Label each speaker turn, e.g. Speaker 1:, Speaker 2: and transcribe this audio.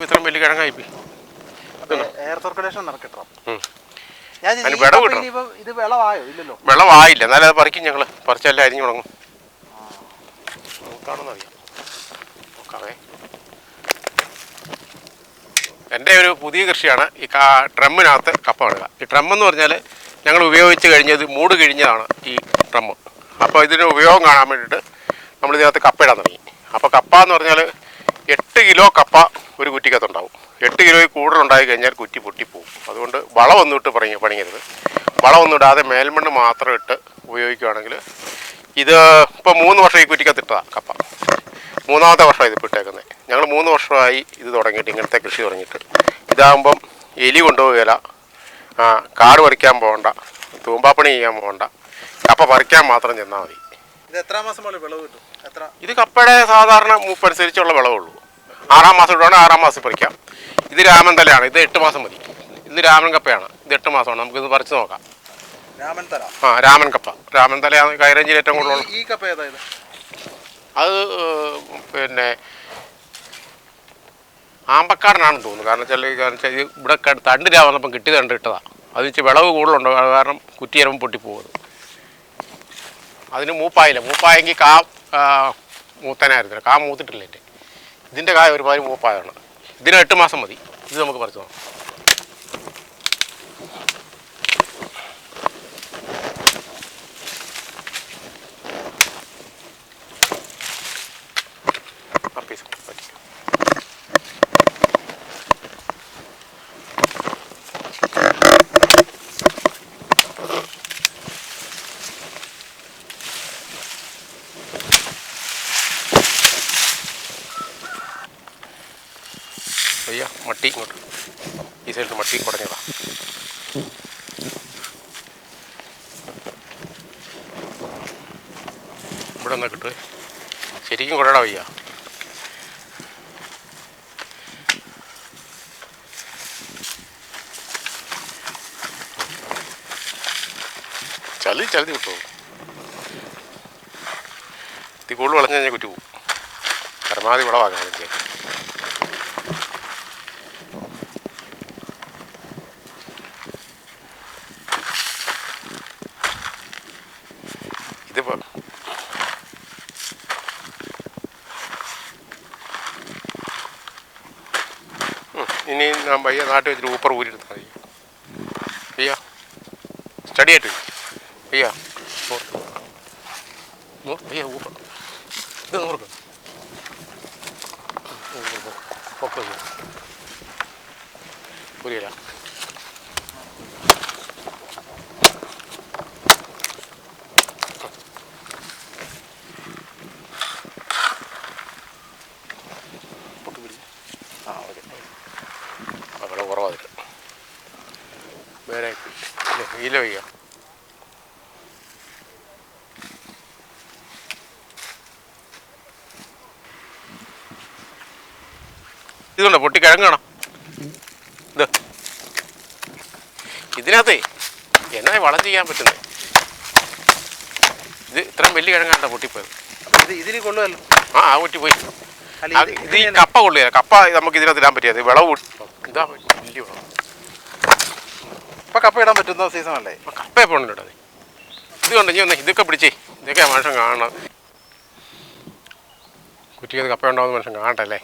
Speaker 1: ഇത്രയും വലിയ കിഴങ്ങായി പോയി.
Speaker 2: എയർ സർക്കുലേഷൻ നടക്കട്ടോ.
Speaker 1: ഉം.
Speaker 2: ഞാൻ
Speaker 1: അതിന്
Speaker 2: ഇത് വിളവായോ? ഇല്ലല്ലോ.
Speaker 1: വെള്ളമായില്ല എന്നാലും അത് പറിക്കും ഞങ്ങൾ പറിച്ചെല്ലാം അരിഞ്ഞു തുടങ്ങും നോക്കാണെന്ന് അറിയാം. നോക്കാവേ. എന്റെ ഒരു പുതിയ കൃഷിയാണ് ഈ കാ ഡ്രമ്മിനകത്ത് കപ്പ നടുക ഈ ഡ്രം എന്ന് പറഞ്ഞാൽ ഞങ്ങൾ ഉപയോഗിച്ച് കഴിഞ്ഞത് മൂട് കഴിഞ്ഞതാണ് ഈ ഡ്രമ്മ് അപ്പോൾ ഇതിന് ഉപയോഗം കാണാൻ വേണ്ടിയിട്ട് നമ്മൾ ഇതിനകത്ത് കപ്പ ഇടാൻ തുടങ്ങി. അപ്പോൾ കപ്പ എന്ന് പറഞ്ഞാൽ എട്ട് കിലോ കപ്പ ഒരു കുറ്റിക്കകത്തുണ്ടാവും. എട്ട് കിലോയിൽ കൂടുതൽ ഉണ്ടായി കഴിഞ്ഞാൽ കുറ്റി പൊട്ടിപ്പോവും. അതുകൊണ്ട് വളമൊന്നും ഇട്ട് പണി പണിയരുത്. വളമൊന്നും ഇടാതെ മേൽമണ്ണ് മാത്രം ഇട്ട് ഉപയോഗിക്കുകയാണെങ്കിൽ ഇത് ഇപ്പോൾ മൂന്ന് വർഷം ഈ കുറ്റിക്കകത്ത് ഇട്ടതാണ് കപ്പ. മൂന്നാമത്തെ വർഷമാണ് ഇതിപ്പോൾ ഇട്ടേക്കുന്നത് ഞങ്ങൾ മൂന്ന് വർഷമായി ഇത് തുടങ്ങിയിട്ട് ഇങ്ങനത്തെ കൃഷി തുടങ്ങിയിട്ട്. ഇതാകുമ്പം എലി കൊണ്ടുപോകില്ല കാട് പറിക്കാൻ പോകണ്ട. തൂമ്പാപ്പണി ചെയ്യാൻ പോകണ്ട. കപ്പ പറിക്കാൻ മാത്രം ചെന്നാൽ മതി.
Speaker 2: ഇത് എത്ര മാസം പോലെ വിളവ് കിട്ടും? എത്ര?
Speaker 1: ഇത് കപ്പയുടെ സാധാരണ മൂപ്പനുസരിച്ചുള്ള വിളവുള്ളൂ ആറാം മാസം ഇടുവാണെങ്കിൽ ആറാം മാസം പറിക്കാം ഇത് രാമൻ തലയാണ്. ഇത് എട്ട് മാസം മതി. ഇത് രാമൻ കപ്പയാണ്. ഇത് എട്ട് മാസമാണ്. നമുക്കിത് പറിച്ചു നോക്കാം.
Speaker 2: രാമൻ തല.
Speaker 1: ആ രാമൻ കപ്പ. രാമൻ തലയാണ് കൈറേഞ്ചിൽ ഏറ്റവും കൂടുതൽ
Speaker 2: ഈ കപ്പ ഏതായത്
Speaker 1: അത് പിന്നെ ആമ്പക്കാടനാണെന്ന് തോന്നുന്നു. കാരണം വെച്ചാൽ കാരണം വെച്ചാൽ ഇവിടെ ക- തണ്ട് രാ വന്നപ്പം കിട്ടി തണ്ട് ഇട്ടതാണ് അത് വെച്ച് വിളവ് കൂടുതലുണ്ട്. കാരണം കുറ്റിയരമ്പ് പൊട്ടിപ്പോകുന്നത് അതിന് മൂപ്പായില്ല. മൂപ്പായെങ്കിൽ കാ മൂത്തനായിരുന്നില്ല കാ മൂത്തിട്ടില്ല എന്റെ ഇതിന്റെ കായ ഒരുമാതിരി മൂപ്പായാണ് ഇതിന് എട്ട് മാസം മതി. ഇത് നമുക്ക് പറിച്ചു നോക്കാം ആ പീസ് പറിക്കാം അയ്യ മട്ടി. ഇങ്ങോട്ട് ഈ സൈഡിൽ മട്ടി കുടഞ്ഞതാ. ഇവിടെ നിന്നാ കിട്ടുവേ. ശരിക്കും കുടടാ വയ്യ ചളി ചളി കിട്ടുമോ ഇത് വളഞ്ഞു കഴിഞ്ഞാൽ കുറ്റി പോകും പരമാവധി വിളവാക്കണം എനിക്ക് ഉം, ഇനി ഞാൻ പയ്യ നാട്ടിൽ വെച്ചിട്ട് ഊപ്പർ ഊരിയെടുത്താൽ മതി. പയ്യ. സ്റ്റഡി ആയിട്ട് പയ്യ. പയ്യ ഊപ്പർ. ഇത് നോർക്ക് പൊക്ക പുരിയില്ല ഓക്കെ അവിടെ കുറവാതില്ല വേറെ ഇല്ല വയ്യ ഇതുണ്ടോ? പൊട്ടി കിഴങ്ങാണോ? ഇത്. ഇതിനകത്തേ എന്നാ വളം ചെയ്യാൻ പറ്റുന്നത് ഇത് ഇത്രയും വലിയ കിഴങ്ങാണ്ട പൊട്ടിപ്പോയത്.
Speaker 2: ഇത് ഇതിന് കൊള്ളുമല്ലോ
Speaker 1: ആ ആ പൊട്ടിപ്പോയി.
Speaker 2: ഇത്
Speaker 1: ഈ കപ്പ കൊള്ളില്ല കപ്പ നമുക്ക് ഇതിനകത്ത് ഇടാൻ പറ്റിയത് വിളവ് ഇതാ വലിയ വിളവ്.
Speaker 2: ഇപ്പൊ കപ്പ ഇടാൻ പറ്റുന്ന സീസൺ അല്ലേ?
Speaker 1: കപ്പ എപ്പോൾ ഉണ്ട് ഇത് കണ്ടു? ഇനി ഒന്ന് ഇതൊക്കെ പിടിച്ചേ. ഇതൊക്കെ മനുഷ്യൻ കാണണം. കുറ്റിക്കത് കപ്പ ഉണ്ടാവുന്ന മനുഷ്യൻ കാണണ്ടല്ലേ